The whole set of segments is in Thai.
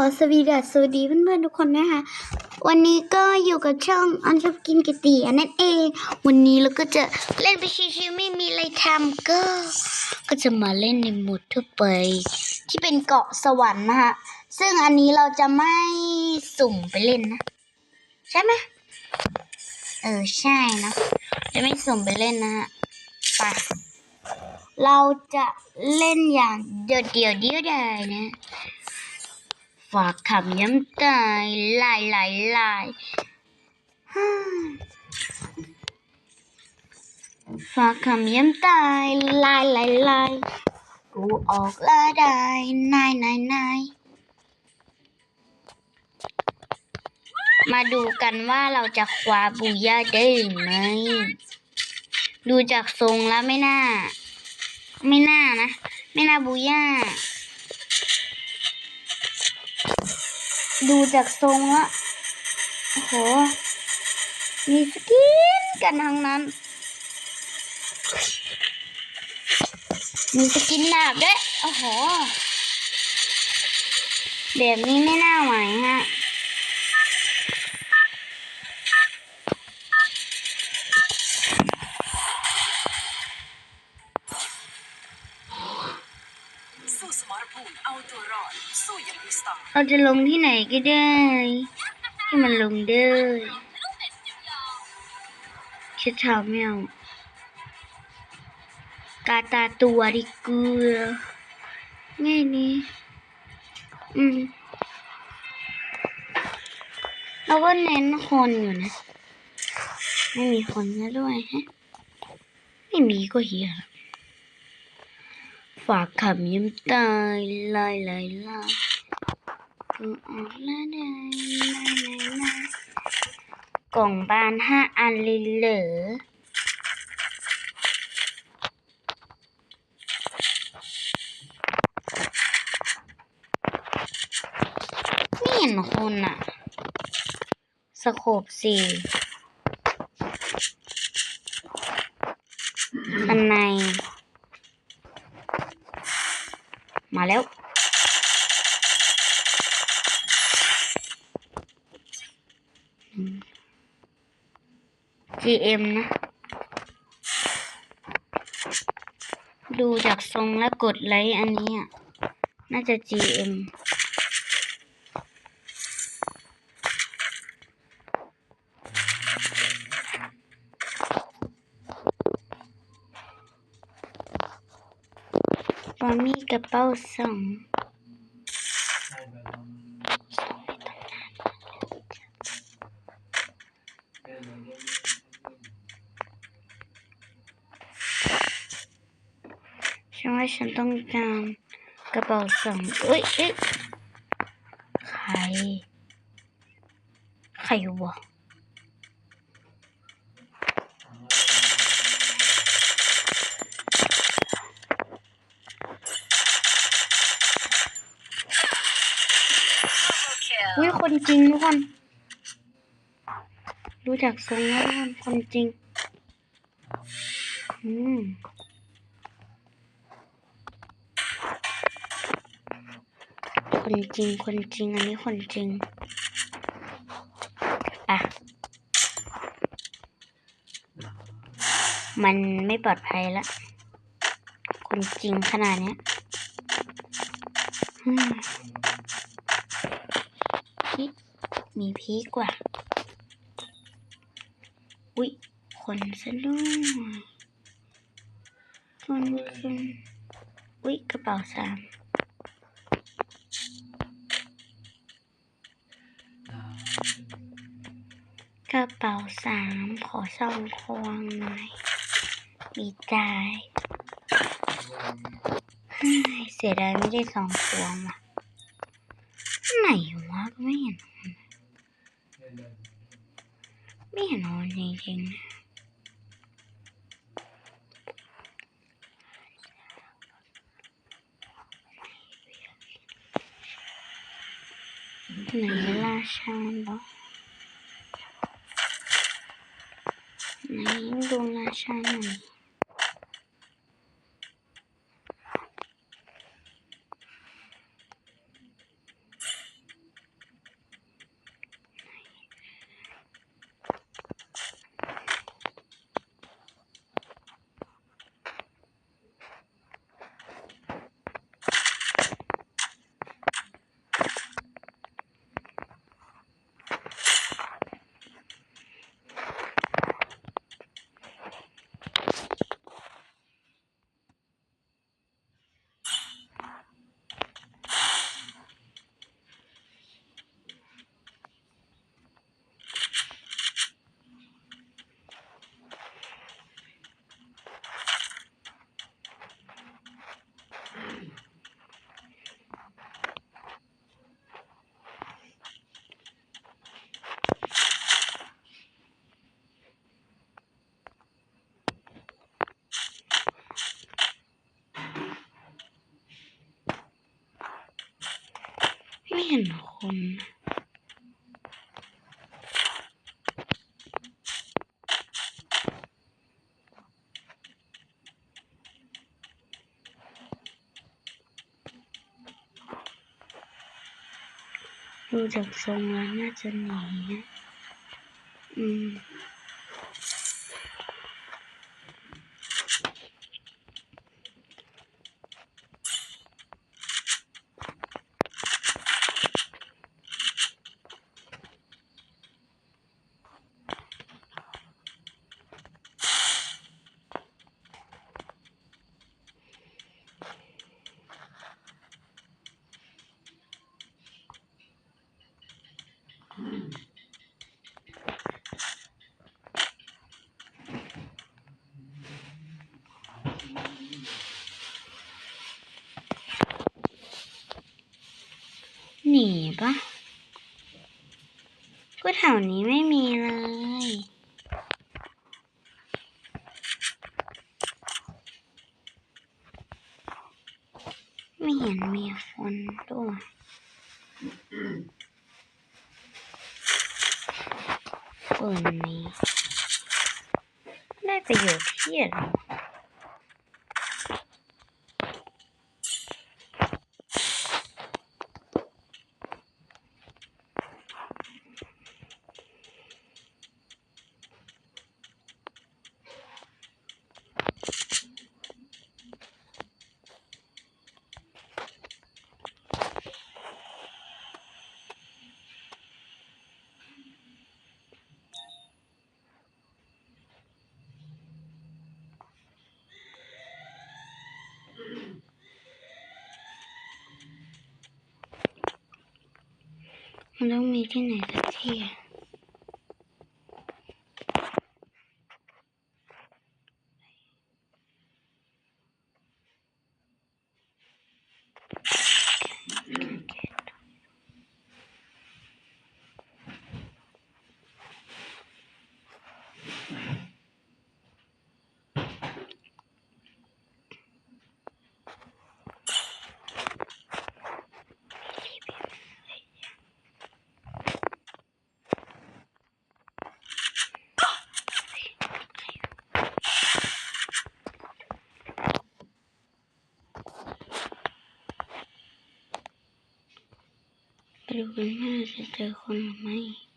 อสวีดัสสวัสดีเพื่อนๆทุกคนนะคะ วันนี้ก็อยู่กับช่องอันชอบกินกะเตี๋ยนั่นเอง วันนี้เราก็จะเล่นไปชิวๆไม่มีอะไรทำก็ ก็จะมาเล่นในหมดทั่วไป ที่เป็นเกาะสวรรค์นะคะซึ่งอันนี้เราจะไม่สุ่มไปเล่นนะ ใช่ไหมเออใช่นะจะไม่สุ่มไปเล่นนะฮะไปเราจะเล่นอย่างเดียวเดียวเดียวได้นะ ฝากคำย้ำตายลายลายลายฮ่าฝากคำย้ำตายลายลายลายกูออกละได้นายนายนายมาดูกันว่าเราจะคว้าบูย่าได้หรือไม่ดูจากทรงแล้วไม่น่า ไม่น่านะ ไม่น่าบูย่า ดูจากทรงละโอ้โห มีสกินกันทั้งนั้น มีสกินหนาบด้วย โอ้โหแบบนี้ไม่น่าไหวฮะ สู้สมรภูมิเอาตัวรอด สู้อย่างมีสไตล์ เราจะลงที่ไหนก็ได้ ที่มันลงได้ชิดเท้าไม่เอากาตาตัวดิกลือง่ายนี้อืมเราก็เน้นคนอยู่นะ ไม่มีคนซะด้วยฮะ ไม่มีก็เฮียฝากคำยิ้มตายลายลายลาย กูออกละได้ลายลายลากล่องบานห้าอันเลยเหรอไม่เห็นคนอะสโคบสี่อันใน มาแล้ว GM นะ ดูจากทรงแล้วกดไลค์อันนี้อะน่าจะ GM ฟอมีกระเป๋าสอง ฉันว่าฉันต้องการกระเป๋าสองเอ้ยเอ้ยใคร ใครวะอุ้ยคนจริงทุกคนดูจากทรงแล้วทุกคนคนจริง อืม คนจริง คนจริง อันนี้คนจริง อะ มันไม่ปลอดภัยละ คนจริงขนาดเนี้ยอืมพีคมีพีกว่า อุ๊ยคนซะด้วยคนคนอุ๊ยกระเป๋าสาม กระเป๋าสามขอซองควงหน่อยมีใจายเฮ้ยเสียดายไม่ได้ซองควงว่ะไหนวะก็ไม่เห็นมันไม่เห็นมันจริงๆนะไหนราชาบอไหน ดูราชาหน่อย เห็นคน ดู จากทรงแล้วน่าจะหนีนะ อืม หนี ปะก็แถวนี้ไม่มีเลย ไม่เห็นมีคนด้วยปืนนี้ได้ประโยชน์ที่อะไรมันต้องมี ที่ไหนสัก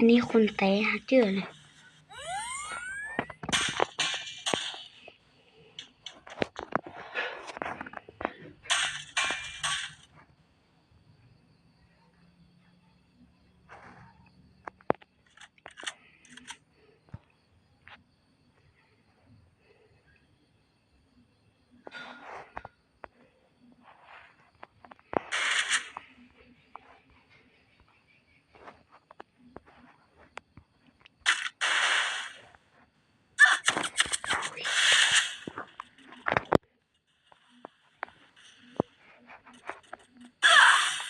อันนี้คนเตะหาเจอเลย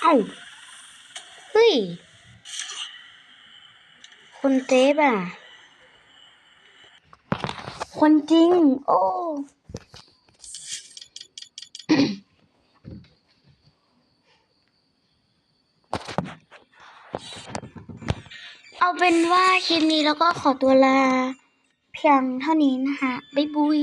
เอ้า เฮ้ย คน เต๊บอะ คนจริง โอ้เอาเป็นว่าคลิปนี้แล้วก็ขอตัวลา เพียงเท่านี้นะคะ บ๊ายบุย